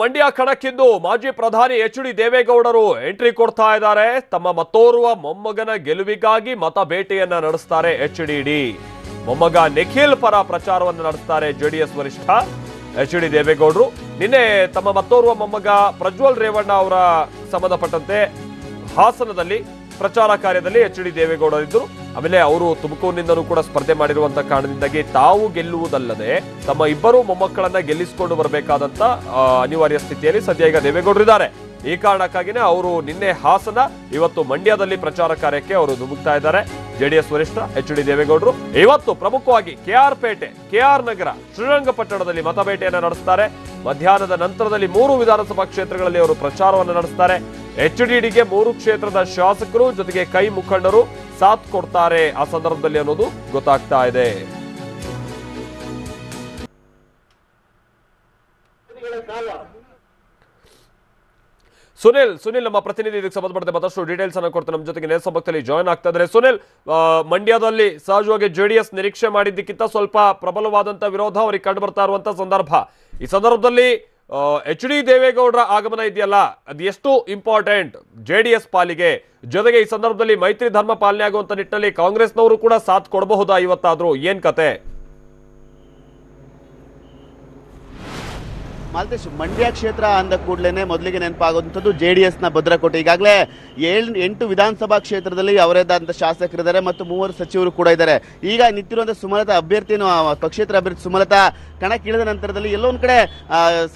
ಮಂಡ್ಯ ಕಣಕ್ಕಿದ್ದು ಮಾಜಿ ಪ್ರಧಾನಿ H D ದೇವೇಗೌಡರು ಎಂಟ್ರಿ ಕೊಡ್ತಾ ಇದ್ದಾರೆ. ತಮ್ಮ ಮತ್ತೋರ್ವ ಮೊಮ್ಮಗನ ಗೆಲುವಿಗಾಗಿ ಮತ ಭೇಟಿಯನ್ನ ನಡೆಸ್ತಾರೆ ಎಚ್ ಡಿ. ಮೊಮ್ಮಗ ನಿಖಿಲ್ ಪರ ಪ್ರಚಾರವನ್ನು ನಡೆಸ್ತಾರೆ ಜೆಡಿಎಸ್ ವರಿಷ್ಠ ಎಚ್ ಡಿ ದೇವೇಗೌಡರು. ನಿನ್ನೆ ತಮ್ಮ ಮತ್ತೋರ್ವ ಮೊಮ್ಮಗ ಪ್ರಜ್ವಲ್ ರೇವಣ್ಣ ಅವರ ಸಂಬಂಧಪಟ್ಟಂತೆ ಹಾಸನದಲ್ಲಿ ಪ್ರಚಾರ ಕಾರ್ಯದಲ್ಲಿ ಎಚ್ ಡಿ ದೇವೇಗೌಡರಿದ್ದರು. ಆಮೇಲೆ ಅವರು ತುಮಕೂರಿನಿಂದಲೂ ಕೂಡ ಸ್ಪರ್ಧೆ ಮಾಡಿರುವಂತಹ ಕಾರಣದಿಂದಾಗಿ ತಾವು ಗೆಲ್ಲುವುದಲ್ಲದೆ ತಮ್ಮ ಇಬ್ಬರು ಮೊಮ್ಮಕ್ಕಳನ್ನ ಗೆಲ್ಲಿಸಿಕೊಂಡು ಬರಬೇಕಾದಂತ ಅನಿವಾರ್ಯ ಸ್ಥಿತಿಯಲ್ಲಿ ಸದ್ಯ ಈಗ ದೇವೇಗೌಡರಿದ್ದಾರೆ. ಈ ಕಾರಣಕ್ಕಾಗಿನೇ ಅವರು ನಿನ್ನೆ ಹಾಸನ, ಇವತ್ತು ಮಂಡ್ಯದಲ್ಲಿ ಪ್ರಚಾರ ಕಾರ್ಯಕ್ಕೆ ಅವರು ಧುಮುಕ್ತಾ ಇದ್ದಾರೆ. ಜೆಡಿಎಸ್ ವರಿಷ್ಠ ಎಚ್ ಡಿ ದೇವೇಗೌಡರು ಇವತ್ತು ಪ್ರಮುಖವಾಗಿ ಕೆಆರ್ ಪೇಟೆ ಕೆಆರ್ ನಗರ ಶ್ರೀರಂಗಪಟ್ಟಣದಲ್ಲಿ ಮತಬೇಟೆಯನ್ನು ನಡೆಸ್ತಾರೆ. ಮಧ್ಯಾಹ್ನದ ನಂತರದಲ್ಲಿ ಮೂರು ವಿಧಾನಸಭಾ ಕ್ಷೇತ್ರಗಳಲ್ಲಿ ಅವರು ಪ್ರಚಾರವನ್ನು ನಡೆಸ್ತಾರೆ. ಎಚ್ ಡಿಗೆ ಮೂರು ಕ್ಷೇತ್ರದ ಶಾಸಕರು, ಜೊತೆಗೆ ಕೈ ಮುಖಂಡರು ಸಾಥ್ ಕೊಡ್ತಾರೆ ಆ ಸಂದರ್ಭದಲ್ಲಿ ಅನ್ನೋದು ಗೊತ್ತಾಗ್ತಾ ಇದೆ. ಸುನಿಲ್ ಸುನಿಲ್ ನಮ್ಮ ಪ್ರತಿನಿಧಿ, ಇದಕ್ಕೆ ಸಂಬಂಧಪಟ್ಟಂತೆ ಮತ್ತಷ್ಟು ಡೀಟೇಲ್ಸ್ ಅನ್ನು ಕೊಡ್ತಾರೆ ನಮ್ಮ ಜೊತೆಗೆ ನೇರ ಸಂಪರ್ಕದಲ್ಲಿ ಜಾಯ್ನ್ ಆಗ್ತಾ ಇದ್ರೆ ಸುನಿಲ್ ಮಂಡ್ಯದಲ್ಲಿ ಸಹಜವಾಗಿ ಜೆಡಿಎಸ್ ನಿರೀಕ್ಷೆ ಮಾಡಿದ್ದಕ್ಕಿಂತ ಸ್ವಲ್ಪ ಪ್ರಬಲವಾದಂತಹ ವಿರೋಧ ಅವರಿಗೆ ಕಂಡು ಬರ್ತಾ ಇರುವಂತಹ ಸಂದರ್ಭ. ಈ ಸಂದರ್ಭದಲ್ಲಿ ಎಚ್ ಡಿ ದೇವೇಗೌಡರ ಆಗಮನ ಇದೆಯಲ್ಲ? ಅದು ಎಷ್ಟು ಇಂಪಾರ್ಟೆಂಟ್? ಜೆಡಿಎಸ್ ಪಾಲಿಗೆ ಜೊತೆಗೆ ಈ ಸಂದರ್ಭದಲ್ಲಿ ಮೈತ್ರಿ ಧರ್ಮ ಪಾಲನೆ ಆಗುವಂತ ನಿಟ್ಟಿನಲ್ಲಿ ಕಾಂಗ್ರೆಸ್ನವರು ಕೂಡ ಸಾಥ್ ಕೊಡಬಹುದಾ ಇವತ್ತಾದ್ರೂ? ಏನ್ ಕತೆ? ಮಾಲ್ತೇಶ್, ಮಂಡ್ಯ ಕ್ಷೇತ್ರ ಅಂದ ಕೂಡಲೇ ಮೊದಲಿಗೆ ನೆನಪಾಗುವಂಥದ್ದು ಜೆ ಡಿ ಎಸ್ನ ಭದ್ರಕೋಟೆ. ಈಗಾಗಲೇ ಏಳು, ಎಂಟು ವಿಧಾನಸಭಾ ಕ್ಷೇತ್ರದಲ್ಲಿ ಅವರೇದಾದಂಥ ಶಾಸಕರಿದ್ದಾರೆ ಮತ್ತು ಮೂವರು ಸಚಿವರು ಕೂಡ ಇದ್ದಾರೆ. ಈಗ ನಿಂತಿರುವಂಥ ಸುಮಲತಾ ಅಭ್ಯರ್ಥಿಯನ್ನು ಪಕ್ಷೇತರ ಅಭ್ಯರ್ಥಿ ಸುಮಲತಾ ಕಣಕ್ಕಿಳಿದ ನಂತರದಲ್ಲಿ ಎಲ್ಲೋ ಒಂದು ಕಡೆ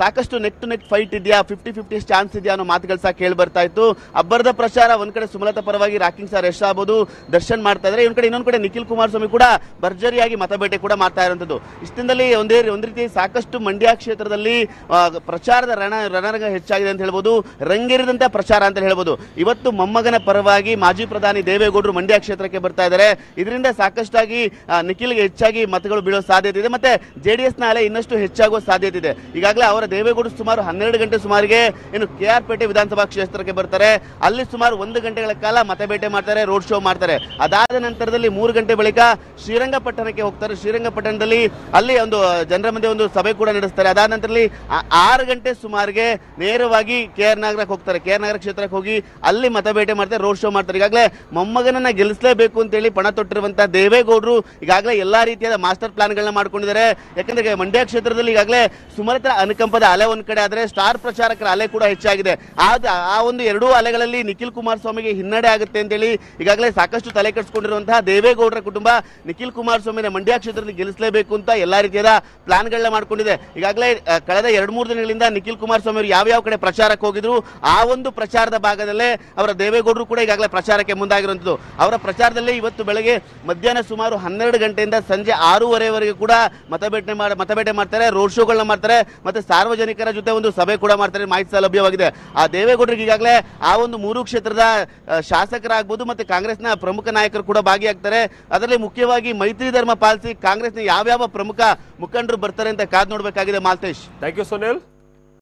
ಸಾಕಷ್ಟು ನೆಕ್ ಟು ನೆಕ್ ಫೈಟ್ ಇದೆಯಾ, ಫಿಫ್ಟಿ ಫಿಫ್ಟಿ ಚಾನ್ಸ್ ಇದೆಯಾ ಅನ್ನೋ ಮಾತುಗಳು ಸಹ ಕೇಳಿ ಬರ್ತಾ ಇತ್ತು. ಅಬ್ಬರದ ಪ್ರಚಾರ ಒಂದು ಕಡೆ ಸುಮಲತಾ ಪರವಾಗಿ ರಾಕಿಂಗ್ ಸಾರ್ ಯಶ್ ಆಗ್ಬೋದು, ದರ್ಶನ್ ಮಾಡ್ತಾ ಇದ್ದಾರೆ. ಇನ್ನೊಂದ್ ಕಡೆ ಇನ್ನೊಂದು ಕಡೆ ನಿಖಿಲ್ ಕುಮಾರಸ್ವಾಮಿ ಕೂಡ ಭರ್ಜರಿಯಾಗಿ ಮತಬೇಟೆ ಕೂಡ ಮಾಡ್ತಾ ಇರುವಂಥದ್ದು ಇಷ್ಟದಲ್ಲಿ ಒಂದೇ, ಒಂದು ರೀತಿ ಸಾಕಷ್ಟು ಮಂಡ್ಯ ಕ್ಷೇತ್ರದಲ್ಲಿ ಪ್ರಚಾರದ ರಣ, ರಣರಂಗ ಹೆಚ್ಚಾಗಿದೆ ಅಂತ ಹೇಳ್ಬೋದು. ರಂಗೇರಿದಂತ ಪ್ರಚಾರ ಅಂತ ಹೇಳ್ಬೋದು. ಇವತ್ತು ಮೊಮ್ಮಗನ ಪರವಾಗಿ ಮಾಜಿ ಪ್ರಧಾನಿ ದೇವೇಗೌಡರು ಮಂಡ್ಯ ಕ್ಷೇತ್ರಕ್ಕೆ ಬರ್ತಾ ಇದ್ದಾರೆ. ಇದರಿಂದ ಸಾಕಷ್ಟಾಗಿ ನಿಖಿಲ್ಗೆ ಹೆಚ್ಚಾಗಿ ಮತಗಳು ಬೀಳೋ ಸಾಧ್ಯತೆ ಇದೆ. ಮತ್ತೆ ಜೆಡಿಎಸ್ನ ಅಲೆ ಇನ್ನಷ್ಟು ಹೆಚ್ಚಾಗುವ ಸಾಧ್ಯತೆ ಇದೆ. ಈಗಾಗಲೇ ಅವರ ದೇವೇಗೌಡರು ಸುಮಾರು ಹನ್ನೆರಡು ಗಂಟೆ ಸುಮಾರಿಗೆ ಇನ್ನು ಕೆ ಆರ್ ಪೇಟೆ ವಿಧಾನಸಭಾ ಕ್ಷೇತ್ರಕ್ಕೆ ಬರ್ತಾರೆ. ಅಲ್ಲಿ ಸುಮಾರು ಒಂದು ಗಂಟೆಗಳ ಕಾಲ ಮತಬೇಟೆ ಮಾಡ್ತಾರೆ, ರೋಡ್ ಶೋ ಮಾಡ್ತಾರೆ. ಅದಾದ ನಂತರದಲ್ಲಿ ಮೂರು ಗಂಟೆ ಬಳಿಕ ಶ್ರೀರಂಗಪಟ್ಟಣಕ್ಕೆ ಹೋಗ್ತಾರೆ. ಶ್ರೀರಂಗಪಟ್ಟಣದಲ್ಲಿ ಅಲ್ಲಿ ಒಂದು ಜನರ ಮಧ್ಯೆ ಒಂದು ಸಭೆ ಕೂಡ ನಡೆಸ್ತಾರೆ. ಅದಾದ ನಂತರದಲ್ಲಿ ಆರು ಗಂಟೆ ಸುಮಾರಿಗೆ ನೇರವಾಗಿ ಕೆ ಆರ್ ನಗರಕ್ಕೆ ಹೋಗ್ತಾರೆ. ಕೆ ಆರ್ ನಗರ ಕ್ಷೇತ್ರಕ್ಕೆ ಹೋಗಿ ಅಲ್ಲಿ ಮತಬೇಟೆ ಮಾಡ್ತಾರೆ, ರೋಡ್ ಶೋ ಮಾಡ್ತಾರೆ. ಈಗಾಗಲೇ ಮೊಮ್ಮಗನನ್ನ ಗೆಲ್ಲಿಸಲೇಬೇಕು ಅಂತೇಳಿ ಪಣ ತೊಟ್ಟಿರುವಂತಹ ದೇವೇಗೌಡರು ಈಗಾಗಲೇ ಎಲ್ಲಾ ರೀತಿಯಾದ ಮಾಸ್ಟರ್ ಪ್ಲಾನ್ಗಳನ್ನ ಮಾಡ್ಕೊಂಡಿದ್ದಾರೆ. ಯಾಕಂದ್ರೆ ಮಂಡ್ಯ ಕ್ಷೇತ್ರದಲ್ಲಿ ಈಗಾಗಲೇ ಸುಮಲತಾ, ಅನುಕಂಪದ ಅಲೆ ಒಂದು ಕಡೆ ಆದ್ರೆ ಸ್ಟಾರ್ ಪ್ರಚಾರಕರ ಅಲೆ ಕೂಡ ಹೆಚ್ಚಾಗಿದೆ. ಆದ ಆ ಒಂದು ಎರಡೂ ಅಲೆಗಳಲ್ಲಿ ನಿಖಿಲ್ ಕುಮಾರಸ್ವಾಮಿಗೆ ಹಿನ್ನಡೆ ಆಗುತ್ತೆ ಅಂತೇಳಿ ಈಗಾಗಲೇ ಸಾಕಷ್ಟು ತಲೆ ಕೆಡಿಸಿಕೊಂಡಿರುವಂತಹ ದೇವೇಗೌಡರ ಕುಟುಂಬ ನಿಖಿಲ್ ಕುಮಾರಸ್ವಾಮಿನ ಮಂಡ್ಯ ಕ್ಷೇತ್ರದಲ್ಲಿ ಗೆಲ್ಲಿಸಲೇಬೇಕು ಅಂತ ಎಲ್ಲಾ ರೀತಿಯಾದ ಪ್ಲಾನ್ಗಳನ್ನ ಮಾಡ್ಕೊಂಡಿದೆ. ಈಗಾಗಲೇ ಕಳೆದ ಎರಡ್ ಮೂರು ದಿನಗಳಿಂದ ನಿಖಿಲ್ ಕುಮಾರಸ್ವಾಮಿ ಅವರು ಯಾವ ಯಾವ ಕಡೆ ಪ್ರಚಾರಕ್ಕೆ ಹೋಗಿದ್ರು, ಆ ಒಂದು ಪ್ರಚಾರದ ಭಾಗದಲ್ಲೇ ಅವರ ದೇವೇಗೌಡರು ಕೂಡ ಈಗಾಗಲೇ ಪ್ರಚಾರಕ್ಕೆ ಮುಂದಾಗಿರುವಂಥದ್ದು. ಅವರ ಪ್ರಚಾರದಲ್ಲೇ ಇವತ್ತು ಬೆಳಗ್ಗೆ ಮಧ್ಯಾಹ್ನ ಸುಮಾರು ಹನ್ನೆರಡು ಗಂಟೆಯಿಂದ ಸಂಜೆ ಆರೂವರೆವರೆಗೆ ಕೂಡ ಮತಬೇಟೆ ಮಾಡಿ, ಮತಬೇಟೆ ಮಾಡ್ತಾರೆ, ರೋಡ್ ಶೋಗಳನ್ನ ಮಾಡ್ತಾರೆ, ಮತ್ತೆ ಸಾರ್ವಜನಿಕರ ಜೊತೆ ಒಂದು ಸಭೆ ಕೂಡ ಮಾಡ್ತಾರೆ, ಮಾಹಿತಿ ಲಭ್ಯವಾಗಿದೆ ಆ ದೇವೇಗೌಡರಿಗೆ ಈಗಾಗಲೇ ಆ ಒಂದು ಮೂರು ಕ್ಷೇತ್ರದ ಶಾಸಕರಾಗ್ಬೋದು ಮತ್ತೆ ಕಾಂಗ್ರೆಸ್ನ ಪ್ರಮುಖ ನಾಯಕರು ಕೂಡ ಭಾಗಿಯಾಗ್ತಾರೆ. ಅದರಲ್ಲಿ ಮುಖ್ಯವಾಗಿ ಮೈತ್ರಿ ಧರ್ಮ ಪಾಲಿಸಿ ಕಾಂಗ್ರೆಸ್ನ ಯಾವ್ಯಾವ ಪ್ರಮುಖ ಮುಖಂಡರು ಬರ್ತಾರೆ ಅಂತ ಕಾದ್ ನೋಡಬೇಕಾಗಿದೆ ಮಾಲ್ತೇಶ್. Thank you Sunil